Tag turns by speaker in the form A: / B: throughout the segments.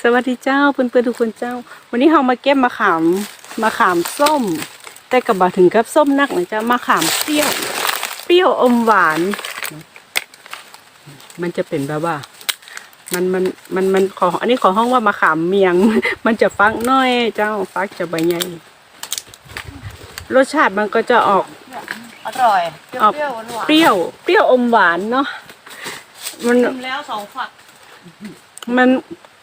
A: สวัสดีเจ้าเพื่อนๆทุกคนเจ้า วันนี้เรามาเก็บมะขามมะขามส้ม แต่กับบาถึงกับส้มนักนะเจ้ามะขามเปรี้ยว เปรี้ยวอมหวาน มันจะเป็นแบบว่ามันมันมันมันขออันนี้ขอห้องว่ามะขามเมียง มันจะฟักน้อยเจ้าฟักจะใบใหญ่รสชาติมันก็จะออก
B: อร่อย
A: ออก
B: เปรี้ยวๆหวาน
A: เปรี้ยว เปรี้ยวอมหวานเนาะมัน
B: ๆชิมแล้วสองฝัก
A: มัน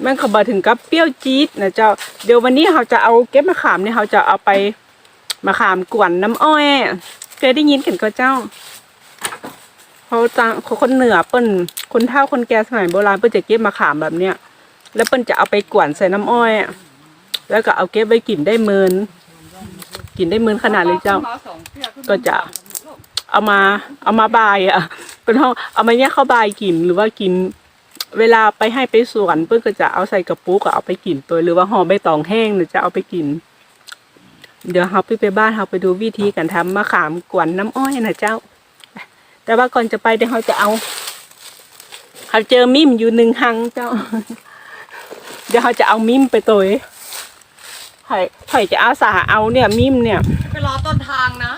A: มันขบถึงกับเปรี้ยวจี๊ดนะเจ้า เดี๋ยววันนี้เขาจะเอาเก็บมะขามเนี่ยเขาจะเอาไปมะขามกวนน้ำอ้อยเคยได้ยินกันก็เจ้าเขาจะคนเหนือเปิ้นคนเฒ่าคนแก่สมัยโบราณเปิ้นจะเก็บมะขามแบบเนี้ยแล้วเปิ้นจะเอาไปกวนใส่น้ำอ้อยแล้วก็เอาเก็บไว้กินได้เมินกินได้เมินขนาดเลยเจ้า ก็จะเอามาเอามาบายอะเป็นห้องเอามาแยเข้าบายกินหรือว่ากิน เวลาไปให้ไปสวนเพื่อนก็จะเอาใส่กระปุกอะเอาไปกินตัวหรือว่าห่อใบตองแห้งเนี่ยจะเอาไปกิน เดี๋ยวเราไปไปบ้านเราไปดูวิธีการทำมะขามกวนน้ำอ้อยนะเจ้า แต่ว่าก่อนจะไปเดี๋ยวเราจะเอาเขาเจอมิมอยู่หนึ่งหังเจ้า เดี๋ยวเราจะเอามิมไปตัวถอยถอยจะอาสาเอาเนี่ยมิมเนี่ย
B: ไปรอต้นทางนะ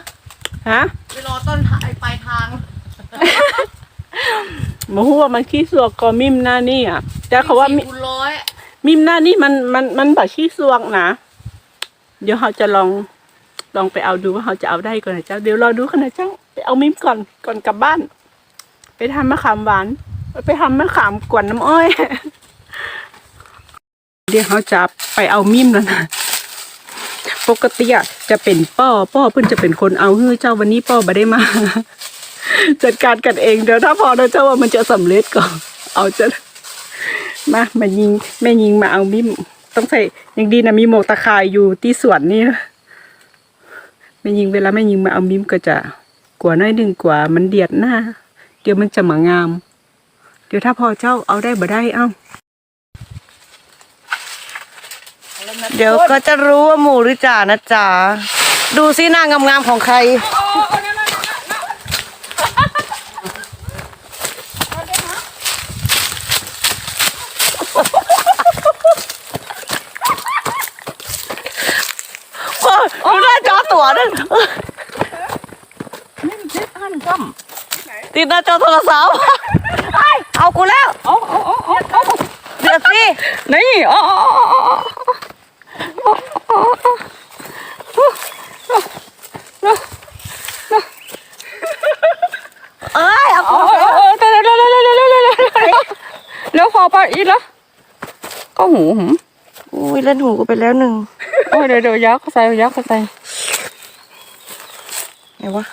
A: ฮะ
B: ไปรอต้นทางปลาย ทาง
A: หมูว่ามันขี้สวกก็มิมหน้านี่อะ แต่เขาว่ามิ
B: คูณร้อย
A: มิมหน้านี่มันมันมันแบบขี้สวกนะ เดี๋ยวเราจะลองลองไปเอาดูว่าเราจะเอาได้ก่อนนะเจ้า เดี๋ยวรอดูกันนะเจ้า ไปเอามิมก่อนก่อนกลับบ้าน ไปทำมะขามหวาน ไปทำมะขามกวนน้ำอ้อย เดี๋ยวเขาจะไปเอามิมแล้วนะ ปกติอะจะเป็นป้อป้อเพิ่นจะเป็นคนเอาเฮ้ยเจ้าวันนี้ป้อมาได้มา จัดการกันเองเดี๋ยวถ้าพอเราเจ้าว่ามันจะสำเร็จก่อนเอาจะมามายิงแม่ยิงมาเอามิมต้องใส่ยังดีนะมีหมวกตะข่ายอยู่ที่สวนนี่แม่ยิงเวลาแม่ยิงมาเอามิมก็จะกลัวน้อยหนึ่งกว่ามันเดียดหน้า เดี๋ยวมันจะหมางาม เดี๋ยวถ้าพอเจ้าเอาได้บ่ได้เอ้า
B: เดี๋ยวก็จะรู้ว่าหมูหรือจ่านะจ๊ะดูซิหน้างามๆของใคร อนึงนี่นเช็ดหันก้มติดหน้าจอโทรศัพท์ไอเอากูแล้ว
A: เอาเอาเอาเอาเอา
B: เดือดสิ
A: นี่อ๋อเอ้ย
B: เอาเอา
A: เอาเอาเร็วเร็วเร็วเร็วเร็วเร็วเร็วพอป่ะอีแล้วก็หูหู
B: อุ้ยเล่นหูกูไปแล้วหนึ่ง
A: โอ้ยเดี๋ยวเดี๋ยวยักษ์ใส่ยักษ์ใส่
B: ไงวะ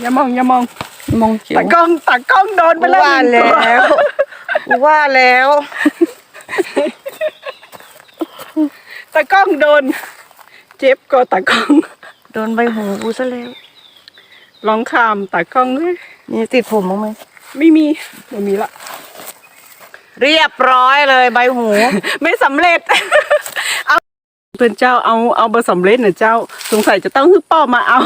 A: อย่ามองอย่ามอง
C: มองเขียว
A: ตากล้องตากล้องโดนไปแล้ว
B: ว่า
A: หนึ่ง
B: แล้วกูว่าแล้ว
A: ตากล้องโดน เจ็บก็ตากล้อง
B: โดนใบหูกูซะแล้ว
A: ลองขามตากล้องเลย
B: นี่ติดผมบ้างไหม
A: ไม่มีไม่มีละ
B: เรียบร้อยเลยใบหู
A: ไม่สำเร็จ เอาเพื่อนเจ้าเอาเอาบสำเร็จนะเจ้า สงสัยจะต้องฮื้อป้อมาเอา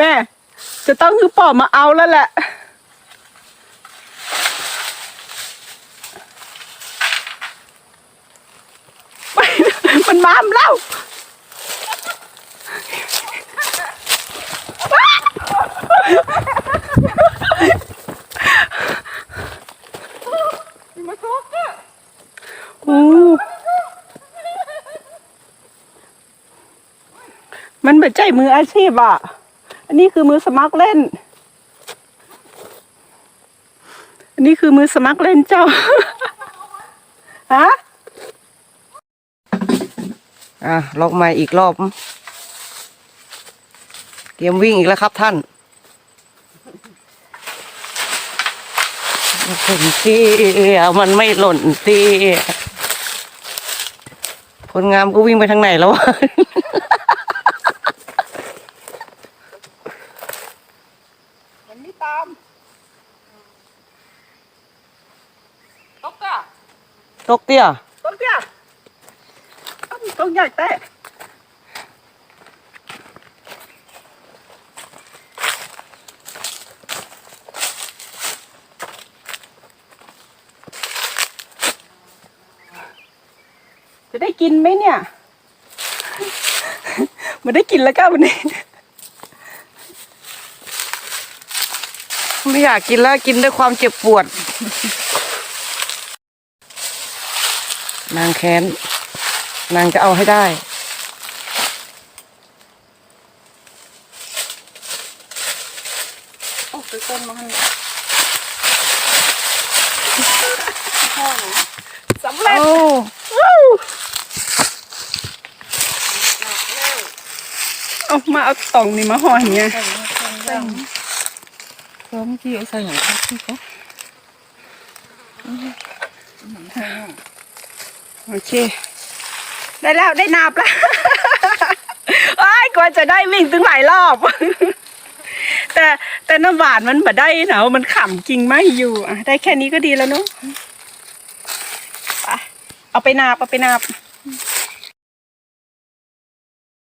A: แม่ จะต้องฮื้อป้อมาเอาแล้วแหละ มันมามแล้วโอ้มันแบบใจมืออาชีพอะ อันนี้คือมือสมัครเล่น อันนี้คือมือสมัครเล่นเจ้า ฮะ
B: อะลอกใหม่อีกรอบ เตรียมวิ่งอีกแล้วครับท่านถึงที่มันไม่หล่นที่คนงามก็วิ่งไปทางไหนแล้ววะ
A: มันไม่ตามตกอะ
B: ตกเตี้ย
A: ตกอะต้องใหญ่แต่จะได้กินไหมเนี่ย มันได้กินแล้วก็วันนี้
B: ไม่อยากกินแล้วกินด้วยความเจ็บปวด นางแค้น นางจะเอาให้ได้
A: โอ้ไปต้นมาให้สำเร็จ
B: โอ้
A: ว้าวเอามาเอาตองนี่มาห่ออย่างเงี้ย
B: พร้อมที่เอาใส่อย่างครับพี่เขา
A: โอเค ได้แล้วได้นาบแล้วไอ้ายกว่าจะได้วิ่งถึงหลายรอบ แต่แต่น้ำหวานมันแบบได้เนาะมันขำจริงไหมอยู่อะได้แค่นี้ก็ดีแล้วเนาะเอาไปนาบเอาไปนาบ